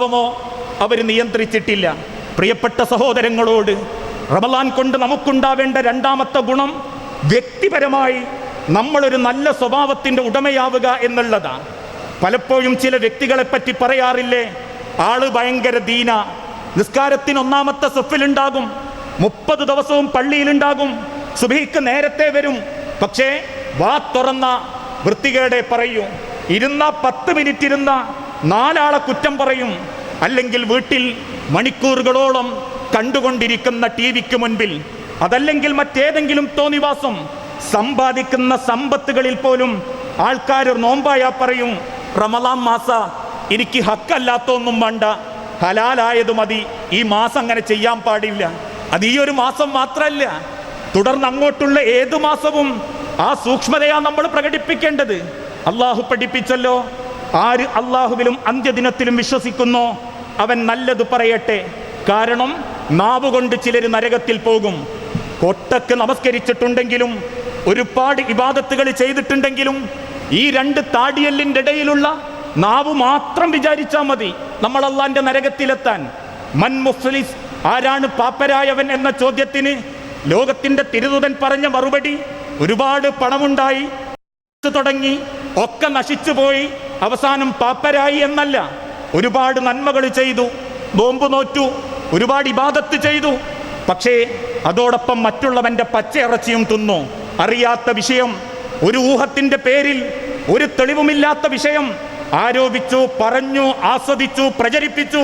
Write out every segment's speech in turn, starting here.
പാപമോ അവർ നിയന്ത്രിച്ചിട്ടില്ല. പ്രിയപ്പെട്ട സഹോദരങ്ങളോട് റമലാൻ കൊണ്ട് നമുക്കുണ്ടാവേണ്ട രണ്ടാമത്തെ ഗുണം വ്യക്തിപരമായി നമ്മളൊരു നല്ല സ്വഭാവത്തിന്റെ ഉടമയാവുക എന്നുള്ളതാണ് പലപ്പോഴും ചില വ്യക്തികളെ പറ്റി പറയാറില്ലേ ആൾ ഭയങ്കര ദീന. നിസ്കാരത്തിന് ഒന്നാമത്തെ സഫിലുണ്ടാകും മുപ്പത് ദിവസവും പള്ളിയിലുണ്ടാകും സുബഹിക്ക് നേരത്തെ വരും. പക്ഷേ വാ തുറന്ന വൃത്തികേടെ പറയൂ ഇരുന്ന പത്ത് മിനിറ്റ് ഇരുന്ന നാലാളെ കുറ്റം പറയും. അല്ലെങ്കിൽ വീട്ടിൽ മണിക്കൂറുകളോളം കണ്ടുകൊണ്ടിരിക്കുന്ന ടി വിക്ക് മുൻപിൽ അതല്ലെങ്കിൽ മറ്റേതെങ്കിലും തോന്നിവാസം സമ്പാദിക്കുന്ന സമ്പത്തുകളിൽ പോലും ആൾക്കാർ നോമ്പായ പറയും റമലാം മാസ എനിക്ക് ഹക്കല്ലാത്തൊന്നും വേണ്ട ഹലാലായത് മതി ഈ മാസം അങ്ങനെ ചെയ്യാൻ പാടില്ല. അത് ഈ ഒരു മാസം മാത്രമല്ല തുടർന്ന് അങ്ങോട്ടുള്ള ഏതു മാസവും ആ സൂക്ഷ്മതയാണ് നമ്മൾ പ്രകടിപ്പിക്കേണ്ടത്. അള്ളാഹു പഠിപ്പിച്ചല്ലോ ആര് അള്ളാഹുവിലും അന്ത്യദിനത്തിലും വിശ്വസിക്കുന്നോ അവൻ നല്ലത് പറയട്ടെ. കാരണം നാവ് കൊണ്ട് ചിലർ നരകത്തിൽ പോകും. കൊട്ടക്ക് നമസ്കരിച്ചിട്ടുണ്ടെങ്കിലും ഒരുപാട് ഇബാദത്തുകൾ ചെയ്തിട്ടുണ്ടെങ്കിലും ഈ രണ്ട് താടിയല്ലിന്റെ ഇടയിലുള്ള നാവ് മാത്രം വിചാരിച്ചാൽ മതി നമ്മൾ നരകത്തിലെത്താൻ. മൻ മുസ്ലിസ് ആരാണ് പാപ്പരായവൻ എന്ന ചോദ്യത്തിന് ലോകത്തിന്റെ തിരുതുതൻ പറഞ്ഞ മറുപടി ഒരുപാട് പണമുണ്ടായി. തുടങ്ങി ഒക്കെ നശിച്ചു പോയി അവസാനം പാപ്പരായി എന്നല്ല. ഒരുപാട് നന്മകൾ ചെയ്തു നോമ്പ് നോറ്റു ഒരുപാട് ഇബാദത്ത് ചെയ്തു. പക്ഷേ അതോടൊപ്പം മറ്റുള്ളവന്റെ പച്ചയിറച്ചിയും തിന്നു. അറിയാത്ത വിഷയം ഒരു ഊഹത്തിന്റെ പേരിൽ ഒരു തെളിവുമില്ലാത്ത വിഷയം. ആരോപിച്ചു പറഞ്ഞു ആസ്വദിച്ചു പ്രചരിപ്പിച്ചു.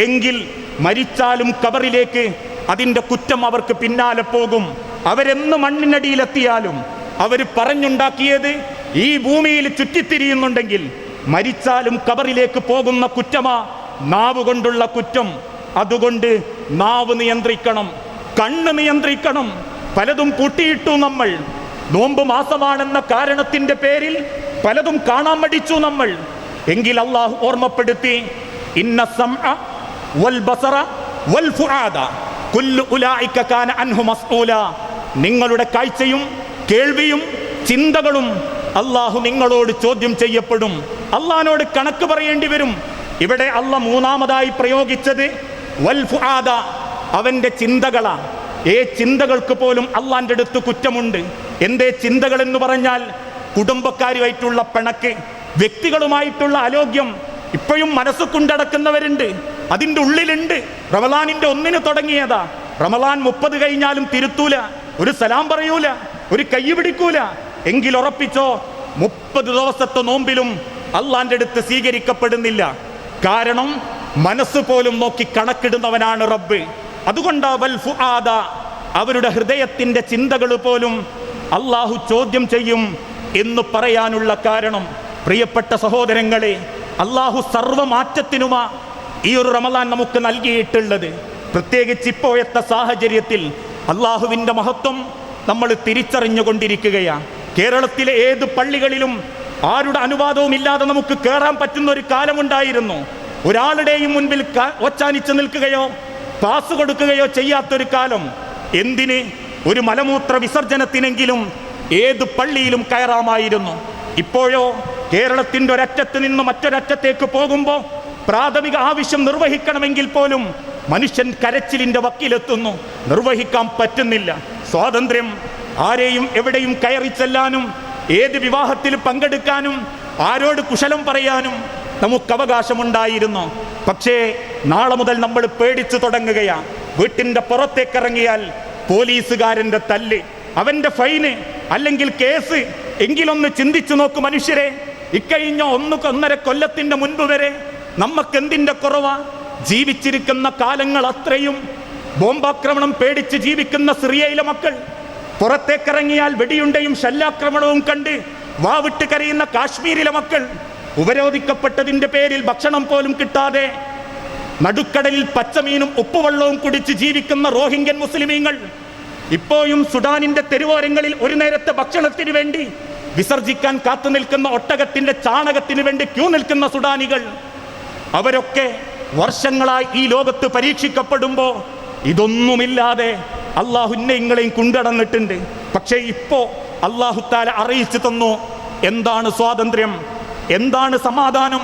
എങ്കിൽ മരിച്ചാലും കബറിലേക്ക് അതിന്റെ കുറ്റം അവർക്ക് പിന്നാലെ പോകും. അവരെന്ന് മണ്ണിനടിയിലെത്തിയാലും അവർ പറഞ്ഞുണ്ടാക്കിയത് ഈ ഭൂമിയിൽ ചുറ്റിത്തിരിയുന്നുണ്ടെങ്കിൽ മരിച്ചാലും കബറിലേക്ക് പോകുന്ന കുറ്റമാ നാവ് കൊണ്ടുള്ള കുറ്റം. അതുകൊണ്ട് നാവ് നിയന്ത്രിക്കണം കണ്ണ് നിയന്ത്രിക്കണം. പലതും പൂട്ടിയിട്ടു നമ്മൾ. നോമ്പ് മാസമാണെന്ന കാരണത്തിന്റെ പേരിൽ പലതും കാണാൻ മടിച്ചു നമ്മൾ. എങ്കിൽ അള്ളാഹു ഓർമ്മപ്പെടുത്തി ഇന്ന വൽ ബസറ വൽ കുല്ലു കാന അൻഹു നിങ്ങളുടെ കാഴ്ചയും കേൾവിയും ചിന്തകളും അള്ളാഹു നിങ്ങളോട് ചോദ്യം ചെയ്യപ്പെടും. അള്ളഹാനോട് കണക്ക് പറയേണ്ടി വരും. ഇവിടെ അള്ള മൂന്നാമതായി പ്രയോഗിച്ചത് വൽ ഫുആദ അവന്റെ ചിന്തകളാ. ഏ ചിന്തകൾക്ക് പോലും അള്ളാന്റെ അടുത്ത് കുറ്റമുണ്ട്. എന്തേ ചിന്തകൾ എന്ന് പറഞ്ഞാൽ കുടുംബക്കാരുമായിട്ടുള്ള പിണക്ക് വ്യക്തികളുമായിട്ടുള്ള അലോഗ്യം. ഇപ്പോഴും മനസ്സ് കൊണ്ടടക്കുന്നവരുണ്ട്. അതിന്റെ ഉള്ളിലുണ്ട്. റമലാനിന്റെ ഒന്നിന് തുടങ്ങിയതാ. റമലാൻ മുപ്പത് കഴിഞ്ഞാലും തിരുത്തൂല. ഒരു സലാം പറയൂല. ഒരു കൈ പിടിക്കൂല. എങ്കിൽ ഉറപ്പിച്ചോ മുപ്പത് ദിവസത്തെ നോമ്പിലും അള്ളാന്റെ അടുത്ത് സ്വീകരിക്കപ്പെടുന്നില്ല. കാരണം മനസ്സ് പോലും നോക്കി കണക്കിടുന്നവനാണ് റബ്ബ്. അതുകൊണ്ട് വൽ ഫുആദ അവരുടെ ഹൃദയത്തിന്റെ ചിന്തകൾ പോലും അള്ളാഹു ചോദ്യം ചെയ്യും എന്ന് പറയാനുള്ള കാരണം. പ്രിയപ്പെട്ട സഹോദരങ്ങളെ അള്ളാഹു സർവമാറ്റത്തിനുമാ ഈ ഒരു റമലാൻ നമുക്ക് നൽകിയിട്ടുള്ളത്. പ്രത്യേകിച്ച് ഇപ്പോഴത്തെ സാഹചര്യത്തിൽ അള്ളാഹുവിന്റെ മഹത്വം നമ്മൾ തിരിച്ചറിഞ്ഞുകൊണ്ടിരിക്കുകയാണ്. കേരളത്തിലെ ഏത് പള്ളികളിലും ആരുടെ അനുവാദവും ഇല്ലാതെ നമുക്ക് കയറാൻ പറ്റുന്ന ഒരു കാലമുണ്ടായിരുന്നു. ഒരാളുടെയും മുൻപിൽ ഒച്ചാനിച്ച് നിൽക്കുകയോ പാസ് കൊടുക്കുകയോ ചെയ്യാത്തൊരു കാലം. എന്തിന്? ഒരു മലമൂത്ര വിസർജനത്തിനെങ്കിലും ഏത് പള്ളിയിലും കയറാമായിരുന്നു. ഇപ്പോഴോ കേരളത്തിന്റെ ഒരറ്റത്ത് നിന്ന് മറ്റൊരറ്റത്തേക്ക് പോകുമ്പോൾ പ്രാഥമിക ആവശ്യം നിർവഹിക്കണമെങ്കിൽ പോലും മനുഷ്യൻ കരച്ചിലിന്റെ വക്കിലെത്തുന്നു. നിർവഹിക്കാൻ പറ്റുന്നില്ല. സ്വാതന്ത്ര്യം ആരെയും എവിടെയും കയറി ചെല്ലാനും ഏത് വിവാഹത്തിൽ പങ്കെടുക്കാനും ആരോട് കുശലം പറയാനും നമുക്ക് അവകാശമുണ്ടായിരുന്നു പക്ഷേ നാളെ മുതൽ നമ്മൾ പേടിച്ചു തുടങ്ങുകയാണ് വീട്ടിന്റെ പുറത്തേക്കിറങ്ങിയാൽ പോലീസുകാരന്റെ തല്ല് അവന്റെ ഫൈന് അല്ലെങ്കിൽ കേസ്. എങ്കിലൊന്ന് ചിന്തിച്ചു നോക്കു മനുഷ്യരെ ഇക്കഴിഞ്ഞ ഒന്ന് ഒന്നര കൊല്ലത്തിന്റെ മുൻപ് വരെ നമുക്ക് എന്തിന്റെ കുറവാ? ജീവിച്ചിരിക്കുന്ന കാലങ്ങൾ അത്രയും ബോംബാക്രമണം പേടിച്ച് ജീവിക്കുന്ന സിറിയയിലെ മക്കൾ പുറത്തേക്കിറങ്ങിയാൽ വെടിയുണ്ടയും ശല്യാക്രമണവും കണ്ട് വാവിട്ട് കരയുന്ന കാശ്മീരിലെ മക്കൾ ഉപരോധിക്കപ്പെട്ടതിന്റെ പേരിൽ ഭക്ഷണം പോലും കിട്ടാതെ നടുക്കടലിൽ പച്ചമീനും ഉപ്പുവെള്ളവും കുടിച്ച് ജീവിക്കുന്ന റോഹിംഗ്യൻ മുസ്ലിമീങ്ങൾ ഇപ്പോഴും സുഡാനിന്റെ തെരുവോരങ്ങളിൽ ഒരു നേരത്തെ ഭക്ഷണത്തിന് വേണ്ടി വിസർജിക്കാൻ കാത്തു നിൽക്കുന്ന ഒട്ടകത്തിന്റെ ചാണകത്തിന് വേണ്ടി ക്യൂ നിൽക്കുന്ന സുഡാനികൾ അവരൊക്കെ വർഷങ്ങളായി ഈ ലോകത്ത് പരീക്ഷിക്കപ്പെടുമ്പോൾ ഇതൊന്നുമില്ലാതെ അള്ളാഹുന്നെ ഇങ്ങളെയും കൊണ്ടടന്നിട്ടുണ്ട്. പക്ഷേ ഇപ്പോൾ അള്ളാഹുത്താല അറിയിച്ചു തന്നു എന്താണ് സ്വാതന്ത്ര്യം എന്താണ് സമാധാനം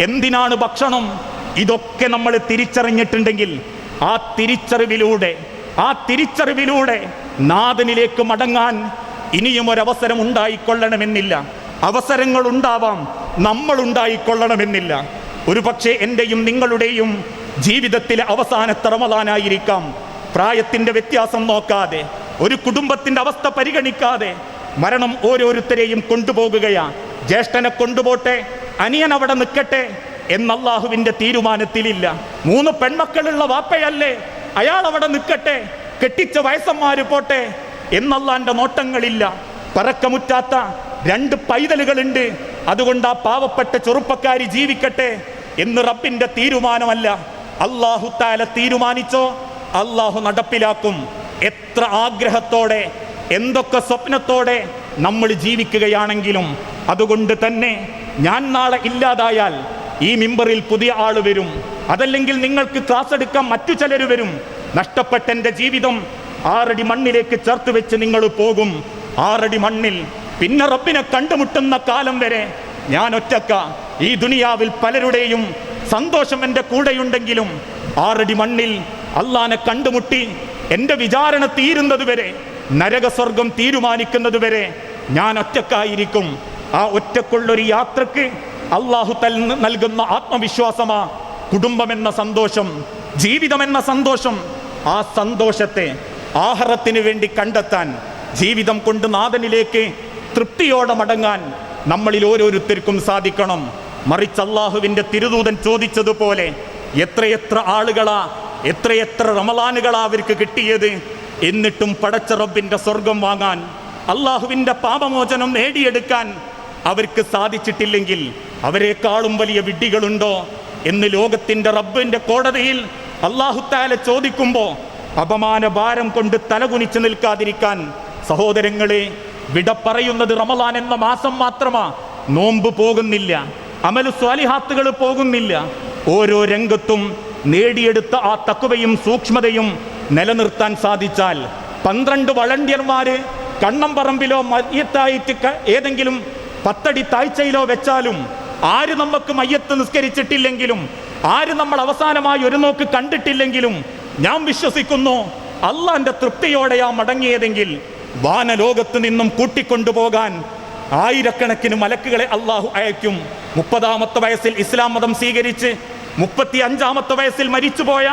എന്തിനാണ് ഭക്ഷണം? ഇതൊക്കെ നമ്മൾ തിരിച്ചറിഞ്ഞിട്ടുണ്ടെങ്കിൽ ആ തിരിച്ചറിവിലൂടെ ആ തിരിച്ചറിവിലൂടെ നാഥനിലേക്ക് മടങ്ങാൻ ഇനിയും ഒരവസരം ഉണ്ടായിക്കൊള്ളണമെന്നില്ല. അവസരങ്ങൾ ഉണ്ടാവാം നമ്മൾ ഉണ്ടായിക്കൊള്ളണമെന്നില്ല ഒരു പക്ഷേ എന്റെയും നിങ്ങളുടെയും ജീവിതത്തിലെ അവസാനത്തെ റമദാനായിരിക്കാം. പ്രായത്തിന്റെ വ്യത്യാസം നോക്കാതെ ഒരു കുടുംബത്തിന്റെ അവസ്ഥ പരിഗണിക്കാതെ മരണം ഓരോരുത്തരെയും കൊണ്ടുപോകുകയാണ് ജ്യേഷ്ഠനെ കൊണ്ടുപോട്ടെ അനിയൻ അവിടെ നിൽക്കട്ടെ എന്നല്ലാഹുവിന്റെ തീരുമാനത്തിലില്ല. മൂന്ന് പെൺമക്കളുള്ള വാപ്പയല്ലേ അയാൾ അവിടെ നിൽക്കട്ടെ കെട്ടിച്ച വയസ്സന്മാർ പോട്ടെ എന്നല്ലാന്റെ നോട്ടങ്ങളില്ല. പറക്കമുറ്റാത്ത രണ്ട് പൈതലുകളുണ്ട്. അതുകൊണ്ട് ആ പാവപ്പെട്ട ചെറുപ്പക്കാരി ജീവിക്കട്ടെ എന്ന് റബ്ബിന്റെ തീരുമാനമല്ല. അള്ളാഹു താല തീരുമാനിച്ചോ? അള്ളാഹു നടപ്പിലാക്കും. എത്ര ആഗ്രഹത്തോടെ എന്തൊക്കെ സ്വപ്നത്തോടെ നമ്മൾ ജീവിക്കുകയാണെങ്കിലും അതുകൊണ്ട് തന്നെ ഞാൻ നാളെ ഇല്ലാതായാൽ ഈ മിമ്പറിൽ പുതിയ ആൾ വരും. അതല്ലെങ്കിൽ നിങ്ങൾക്ക് ക്ലാസ് എടുക്കാൻ മറ്റു ചിലർ വരും. നഷ്ടപ്പെട്ട എന്റെ ജീവിതം ആറടി മണ്ണിലേക്ക് ചേർത്ത് വെച്ച് നിങ്ങൾ പോകും. ആറടി മണ്ണിൽ. പിന്നെ റബ്ബിനെ കണ്ടുമുട്ടുന്ന കാലം വരെ ഞാൻ ഒറ്റക്ക. ഈ ദുനിയാവിൽ പലരുടെയും സന്തോഷം എന്റെ കൂടെയുണ്ടെങ്കിലും ആറടി മണ്ണിൽ അള്ളാനെ കണ്ടുമുട്ടി എന്റെ വിചാരണ തീരുന്നത് വരെ നരകസ്വർഗം തീരുമാനിക്കുന്നത് വരെ ഞാൻ ഒറ്റക്കായിരിക്കും. ആ ഒറ്റക്കുള്ളൊരു യാത്രയ്ക്ക് അള്ളാഹു തൽ നൽകുന്ന ആത്മവിശ്വാസമാ കുടുംബമെന്ന സന്തോഷം ജീവിതമെന്ന സന്തോഷം. ആ സന്തോഷത്തെ ആഹാരത്തിന് വേണ്ടി കണ്ടെത്താൻ ജീവിതം കൊണ്ട് നാഥനിലേക്ക് തൃപ്തിയോടെ മടങ്ങാൻ നമ്മളിൽ ഓരോരുത്തർക്കും സാധിക്കണം. മറിച്ച് അള്ളാഹുവിന്റെ തിരുദൂതൻ ചോദിച്ചതുപോലെ എത്രയെത്ര ആളുകളാ എത്രയെത്ര റമലാനുകളാ അവർക്ക് കിട്ടിയത്? എന്നിട്ടും പടച്ച റബ്ബിന്റെ സ്വർഗം വാങ്ങാൻ അള്ളാഹുവിന്റെ പാപമോചനം നേടിയെടുക്കാൻ അവർക്ക് സാധിച്ചിട്ടില്ലെങ്കിൽ അവരെക്കാളും വലിയ വിഡ്ഢികളുണ്ടോ എന്ന് ലോകത്തിന്റെ റബ്ബിന്റെ കോടതിയിൽ അള്ളാഹുത്താല ചോദിക്കുമ്പോൾ അപമാന ഭാരം കൊണ്ട് തലകുനിച്ച് നിൽക്കാതിരിക്കാൻ സഹോദരങ്ങളെ വിട പറയുന്നത് റമലാൻ എന്ന മാസം മാത്രമാ. നോമ്പ് പോകുന്നില്ല അമലു സ്വാലിഹാത്തുകൾ പോകുന്നില്ല. ഓരോ രംഗത്തും നേടിയെടുത്ത ആ തക്കുവയും സൂക്ഷ്മതയും നിലനിർത്താൻ സാധിച്ചാൽ പന്ത്രണ്ട് വളണ്ടിയർമാര് കണ്ണംപറമ്പിലോ മയ്യത്തായിട്ട് ഏതെങ്കിലും പത്തടി താഴ്ചയിലോ വെച്ചാലും ആര് നമുക്ക് മയ്യത്ത് നിസ്കരിച്ചിട്ടില്ലെങ്കിലും ആര് നമ്മൾ അവസാനമായി ഒരു നോക്ക് കണ്ടിട്ടില്ലെങ്കിലും ഞാൻ വിശ്വസിക്കുന്നു അള്ളാന്റെ തൃപ്തിയോടെയാ മടങ്ങിയതെങ്കിൽ വാനലോകത്ത് നിന്നും കൂട്ടിക്കൊണ്ടുപോകാൻ ആയിരക്കണക്കിന് മലക്കുകളെ അള്ളാഹു അയക്കും. മുപ്പതാമത്തെ വയസ്സിൽ ഇസ്ലാം മതം സ്വീകരിച്ച് മുപ്പത്തി അഞ്ചാമത്തെ വയസ്സിൽ മരിച്ചുപോയ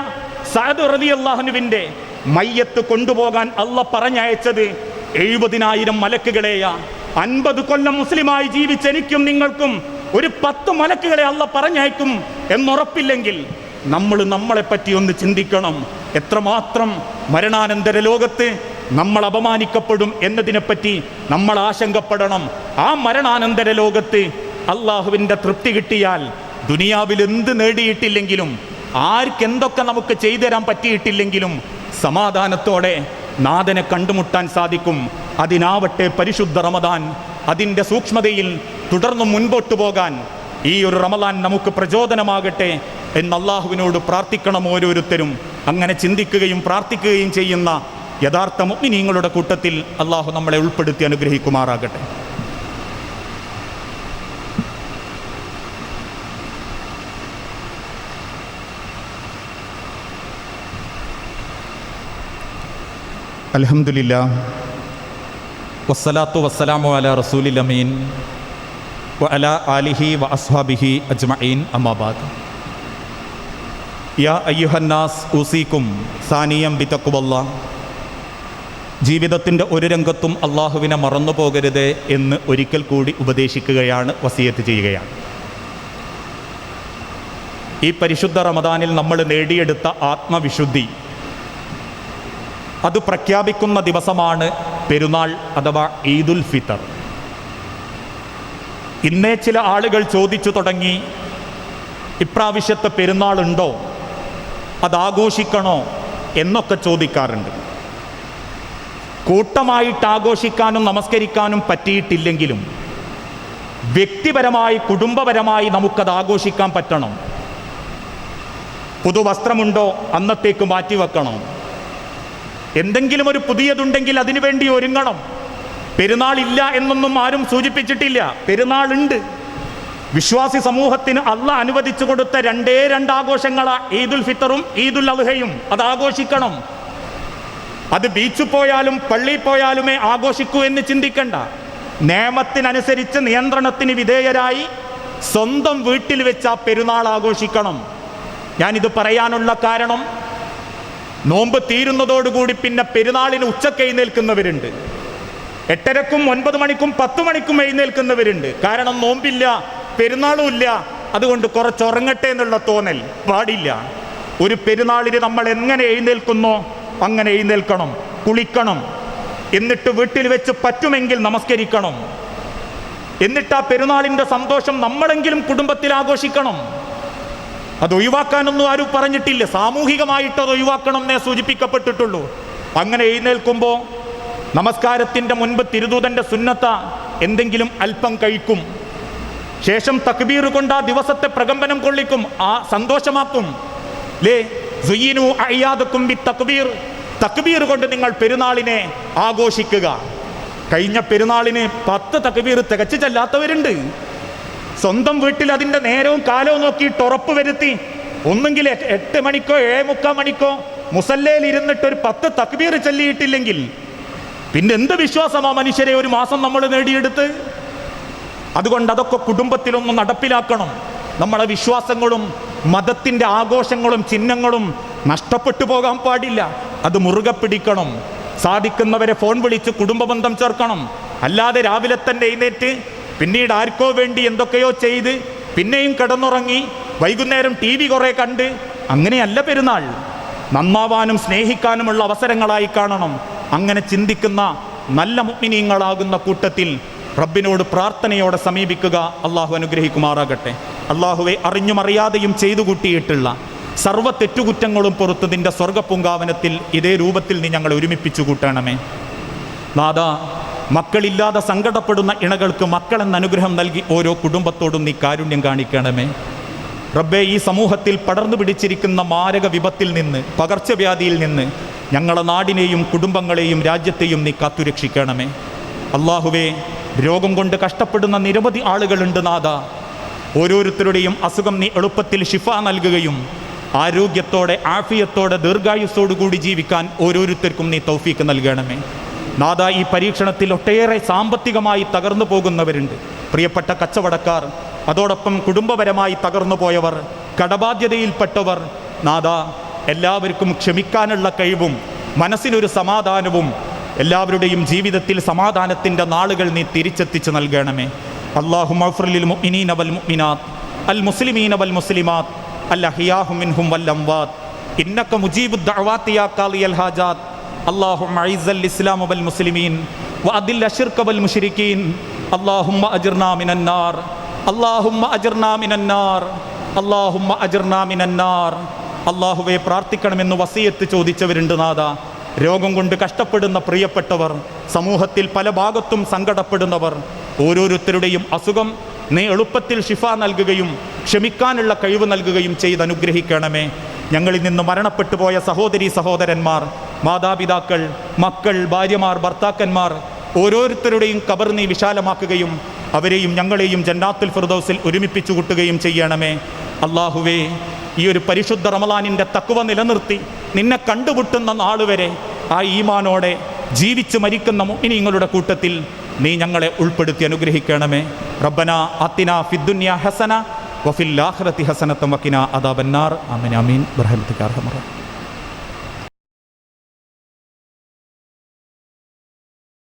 സഅദ് റലി അള്ളാഹുനുവിന്റെ മയ്യത്ത് കൊണ്ടുപോകാൻ അല്ല പറഞ്ഞയച്ചത് എഴുപതിനായിരം മലക്കുകളെയാ. അൻപത് കൊല്ലം മുസ്ലിമായി ജീവിച്ച എനിക്കും നിങ്ങൾക്കും ഒരു പത്ത് മലക്കുകളെ അല്ല പറഞ്ഞയക്കും എന്നുറപ്പില്ലെങ്കിൽ നമ്മൾ നമ്മളെ പറ്റി ഒന്ന് ചിന്തിക്കണം. എത്രമാത്രം മരണാനന്തര ലോകത്ത് നമ്മൾ അപമാനിക്കപ്പെടും എന്നതിനെപ്പറ്റി നമ്മൾ ആശങ്കപ്പെടണം. ആ മരണാനന്തര ലോകത്ത് അള്ളാഹുവിന്റെ തൃപ്തി കിട്ടിയാൽ ദുനിയാവിൽ എന്ത് നേടിയിട്ടില്ലെങ്കിലും ആർക്കെന്തൊക്കെ നമുക്ക് ചെയ്തു തരാൻ പറ്റിയിട്ടില്ലെങ്കിലും സമാധാനത്തോടെ നാഥനെ കണ്ടുമുട്ടാൻ സാധിക്കും. അതിനാവട്ടെ പരിശുദ്ധ റമദാൻ അതിന്റെ സൂക്ഷ്മതയിൽ തുടർന്നും മുൻപോട്ടു പോകാൻ ഈ ഒരു റമദാൻ നമുക്ക് പ്രചോദനമാകട്ടെ എന്ന് അള്ളാഹുവിനോട് പ്രാർത്ഥിക്കണം ഓരോരുത്തരും. അങ്ങനെ ചിന്തിക്കുകയും പ്രാർത്ഥിക്കുകയും ചെയ്യുന്ന യഥാർത്ഥ മുഗ്നിനീങ്ങളുടെ കൂട്ടത്തിൽ അള്ളാഹു നമ്മളെ ഉൾപ്പെടുത്തി അനുഗ്രഹിക്കുമാറാകട്ടെ. അലഹമില്ല വസ്സലാത്തു വസ്സലാമു അല റസൂലിൽ അമീൻ. അല ആലിഹി വ അസ്ഹാബിഹി അജ്മഈൻ. അമ്മാബാദ് യാ അയ്യുഹന്നാസ് ഊസീക്കും സാനിയം ബിതക്കുവല്ല ജീവിതത്തിന്റെ ഒരു രംഗത്തും അള്ളാഹുവിനെ മറന്നു പോകരുത് എന്ന് ഒരിക്കൽ കൂടി ഉപദേശിക്കുകയാണ് വസീയത്ത് ചെയ്യുകയാണ്. ഈ പരിശുദ്ധ റമദാനിൽ നമ്മൾ നേടിയെടുത്ത ആത്മവിശുദ്ധി അത് പ്രഖ്യാപിക്കുന്ന ദിവസമാണ് പെരുന്നാൾ അഥവാ ഈദുൽ ഫിത്തർ. ഇന്നേ ചില ആളുകൾ ചോദിച്ചു തുടങ്ങി ഇപ്രാവശ്യത്തെ പെരുന്നാൾ ഉണ്ടോ? അത് ആഘോഷിക്കണോ? എന്നൊക്കെ ചോദിക്കാറുണ്ട്. കൂട്ടമായിട്ട് ആഘോഷിക്കാനും നമസ്കരിക്കാനും പറ്റിയിട്ടില്ലെങ്കിലും വ്യക്തിപരമായി കുടുംബപരമായി നമുക്കത് ആഘോഷിക്കാൻ പറ്റണം. പുതുവസ്ത്രമുണ്ടോ? അന്നത്തേക്ക് മാറ്റിവെക്കണം? എന്തെങ്കിലും ഒരു പുതിയതുണ്ടെങ്കിൽ അതിനുവേണ്ടി ഒരുങ്ങണം. പെരുന്നാൾ ഇല്ല എന്നൊന്നും ആരും സൂചിപ്പിച്ചിട്ടില്ല. പെരുന്നാളുണ്ട് വിശ്വാസി സമൂഹത്തിന് അല്ല അനുവദിച്ചു കൊടുത്ത രണ്ടേ രണ്ട് ആഘോഷങ്ങളാ ഈദുൽ ഫിത്തറും ഈദുൽ അദ്ഹയും. അത് ആഘോഷിക്കണം. അത് ബീച്ചിൽ പോയാലും പള്ളിയിൽ പോയാലുമേ ആഘോഷിക്കൂ എന്ന് ചിന്തിക്കണ്ട. നിയമത്തിനനുസരിച്ച് നിയന്ത്രണത്തിന് വിധേയരായി സ്വന്തം വീട്ടിൽ വെച്ച് ആ പെരുന്നാൾ ആഘോഷിക്കണം. ഞാനിത് പറയാനുള്ള കാരണം നോമ്പ് തീരുന്നതോടുകൂടി പിന്നെ പെരുന്നാളിന് ഉച്ചയ്ക്ക് എഴുന്നേൽക്കുന്നവരുണ്ട്. എട്ടരക്കും ഒൻപത് മണിക്കും പത്ത് മണിക്കും എഴുന്നേൽക്കുന്നവരുണ്ട്. കാരണം നോമ്പില്ല പെരുന്നാളും ഇല്ല. അതുകൊണ്ട് കുറച്ചുറങ്ങട്ടെ എന്നുള്ള തോന്നൽ പാടില്ല. ഒരു പെരുന്നാളിന് നമ്മൾ എങ്ങനെ എഴുന്നേൽക്കുന്നോ അങ്ങനെ എഴുന്നേൽക്കണം കുളിക്കണം. എന്നിട്ട് വീട്ടിൽ വെച്ച് പറ്റുമെങ്കിൽ നമസ്കരിക്കണം. എന്നിട്ട് ആ പെരുന്നാളിന്റെ സന്തോഷം നമ്മളെങ്കിലും കുടുംബത്തിൽ ആഘോഷിക്കണം. അത് ഒഴിവാക്കാനൊന്നും ആരും പറഞ്ഞിട്ടില്ല. സാമൂഹികമായിട്ട് അത് ഒഴിവാക്കണം എന്നേ സൂചിപ്പിക്കപ്പെട്ടിട്ടുള്ളൂ. അങ്ങനെ എഴുന്നേൽക്കുമ്പോൾ നമസ്കാരത്തിന്റെ മുൻപ് തിരുദൂതന്റെ സുന്നത്ത എന്തെങ്കിലും അല്പം കഴിക്കും. ശേഷം തക്ബീർ കൊണ്ട് ആ ദിവസത്തെ പ്രകമ്പനം കൊള്ളിക്കും. ആ സന്തോഷമാക്കും. ലേ സുയീനു അയ്യാദക്കും ബി തക്ബീർ. തക്ബീർ കൊണ്ട് നിങ്ങൾ പെരുന്നാളിനെ ആഘോഷിക്കുക. കഴിഞ്ഞ പെരുന്നാളിന് പത്ത് തക്ബീർ തികച്ചു ചെല്ലാത്തവരുണ്ട്. സ്വന്തം വീട്ടിൽ അതിന്റെ നേരവും കാലവും നോക്കിയിട്ട് ഉറപ്പ് വരുത്തി. ഒന്നെങ്കിൽ എട്ട് എട്ട് മണിക്കോ ഏഴ് മുക്കാൽ മണിക്കോ മുസല്ലയിൽ ഇരുന്നിട്ട് ഒരു പത്ത് തക്ബീർ ചൊല്ലിയിട്ടില്ലെങ്കിൽ പിന്നെ എന്ത് വിശ്വാസമാ മനുഷ്യരെ ഒരു മാസം നമ്മൾ നേടിയെടുത്ത്? അതുകൊണ്ട് അതൊക്കെ കുടുംബത്തിലൊന്ന് നടപ്പിലാക്കണം. നമ്മളെ വിശ്വാസങ്ങളും മതത്തിന്റെ ആഘോഷങ്ങളും ചിഹ്നങ്ങളും നഷ്ടപ്പെട്ടു പോകാൻ പാടില്ല. അത് മുറുകെ പിടിക്കണം. സാധിക്കുന്നവരെ ഫോൺ വിളിച്ച് കുടുംബബന്ധം ചേർക്കണം. അല്ലാതെ രാവിലെ തന്നെ എഴുന്നേറ്റ് പിന്നീട് ആർക്കോ വേണ്ടി എന്തൊക്കെയോ ചെയ്ത് പിന്നെയും കിടന്നുറങ്ങി വൈകുന്നേരം ടി വി കുറേ കണ്ട് അങ്ങനെയല്ല പെരുന്നാൾ. നന്നാവാനും സ്നേഹിക്കാനുമുള്ള അവസരങ്ങളായി കാണണം. അങ്ങനെ ചിന്തിക്കുന്ന നല്ല മുഗ്മിനീങ്ങളാകുന്ന കൂട്ടത്തിൽ റബ്ബിനോട് പ്രാർത്ഥനയോടെ സമീപിക്കുക അള്ളാഹു അനുഗ്രഹിക്കുമാറാകട്ടെ. അള്ളാഹുവെ അറിഞ്ഞും അറിയാതെയും ചെയ്തു കൂട്ടിയിട്ടുള്ള സർവ തെറ്റുകുറ്റങ്ങളും പുറത്ത് നിന്റെ സ്വർഗപ്പൂങ്കാവനത്തിൽ ഇതേ രൂപത്തിൽ നീ ഞങ്ങളെ ഒരുമിപ്പിച്ചു കൂട്ടണമേ. നാഥ മക്കളില്ലാതെ സങ്കടപ്പെടുന്ന ഇണകൾക്ക് മക്കളെന്ന അനുഗ്രഹം നൽകി ഓരോ കുടുംബത്തോടും നീ കാരുണ്യം കാണിക്കണമേ. റബ്ബെ ഈ സമൂഹത്തിൽ പടർന്നു പിടിച്ചിരിക്കുന്ന മാരക വിപത്തിൽ നിന്ന് പകർച്ചവ്യാധിയിൽ നിന്ന് ഞങ്ങളെ നാടിനെയും കുടുംബങ്ങളെയും രാജ്യത്തെയും നീ കാത്തുരക്ഷിക്കണമേ. അള്ളാഹുവേ രോഗം കൊണ്ട് കഷ്ടപ്പെടുന്ന നിരവധി ആളുകളുണ്ട് നാഥ. ഓരോരുത്തരുടെയും അസുഖം നീ എളുപ്പത്തിൽ ഷിഫ നൽകുകയും ആരോഗ്യത്തോടെ ആഫിയത്തോടെ ദീർഘായുസ്സോടുകൂടി ജീവിക്കാൻ ഓരോരുത്തർക്കും നീ തൗഫീക്ക് നൽകണമേ. നാഥ ഈ പരീക്ഷണത്തിൽ ഒട്ടേറെ സാമ്പത്തികമായി തകർന്നു പോകുന്നവരുണ്ട്. പ്രിയപ്പെട്ട കച്ചവടക്കാർ അതോടൊപ്പം കുടുംബപരമായി തകർന്നു പോയവർ കടബാധ്യതയിൽപ്പെട്ടവർ നാഥ എല്ലാവർക്കും ക്ഷമിക്കാനുള്ള കഴിവും മനസ്സിനൊരു സമാധാനവും എല്ലാവരുടെയും ജീവിതത്തിൽ സമാധാനത്തിന്റെ നാളുകൾ നീ തിരിച്ചെത്തിച്ച് നൽകണമേ. അള്ളാഹു മുഅ്മിനീന വൽ മുഅ്മിനാത്ത് അൽ മുസ്ലിമീന വൽ മുസ്ലിമാത്ത് അൽ മിൻഹും വൽ اللهم اعز الاسلام والمسلمين واذل الشرك والمشركين اللهم اجرنا من النار اللهم اجرنا من النار اللهم اجرنا من النار അള്ളാഹുവെ പ്രാർത്ഥിക്കണമെന്ന് വസീയത്ത് ചോദിച്ചവരുണ്ട് നാഥ രോഗം കൊണ്ട് കഷ്ടപ്പെടുന്ന പ്രിയപ്പെട്ടവർ സമൂഹത്തിൽ പല ഭാഗത്തും സങ്കടപ്പെടുന്നവർ ഓരോരുത്തരുടെയും അസുഖം നീ എളുപ്പത്തിൽ ഷിഫ നൽകുകയും ക്ഷമിക്കാനുള്ള കഴിവ് നൽകുകയും ചെയ്ത് അനുഗ്രഹിക്കണമേ ഞങ്ങളിൽ നിന്ന് മരണപ്പെട്ടു പോയ സഹോദരി സഹോദരന്മാർ മാതാപിതാക്കൾ മക്കൾ ഭാര്യമാർ ഭർത്താക്കന്മാർ ഓരോരുത്തരുടെയും കബർ നീ വിശാലമാക്കുകയും അവരെയും ഞങ്ങളെയും ജന്നാത്തുൽ ഫിർദൗസിൽ ഒരുമിപ്പിച്ചു കൂട്ടുകയും ചെയ്യണമേ. അള്ളാഹുവേ ഈ ഒരു പരിശുദ്ധ റമലാനിന്റെ തക്കുവ നിലനിർത്തി നിന്നെ കണ്ടുമുട്ടുന്ന വരെ ആ ഈമാനോടെ ജീവിച്ച് മരിക്കുന്ന മുഅ്മിനീങ്ങളുടെ കൂട്ടത്തിൽ നീ ഞങ്ങളെ ഉൾപ്പെടുത്തി അനുഗ്രഹിക്കണമേ. റബ്ബന അത്തിന ഫിദ്ദുന്യ ഹസന വഫിൽ ആഖിറതി ഹസനത്തും വക്കിന അദാബന്നാർ. ആമീൻ ആമീൻ. ബർഹമത്തിക അർഹമർ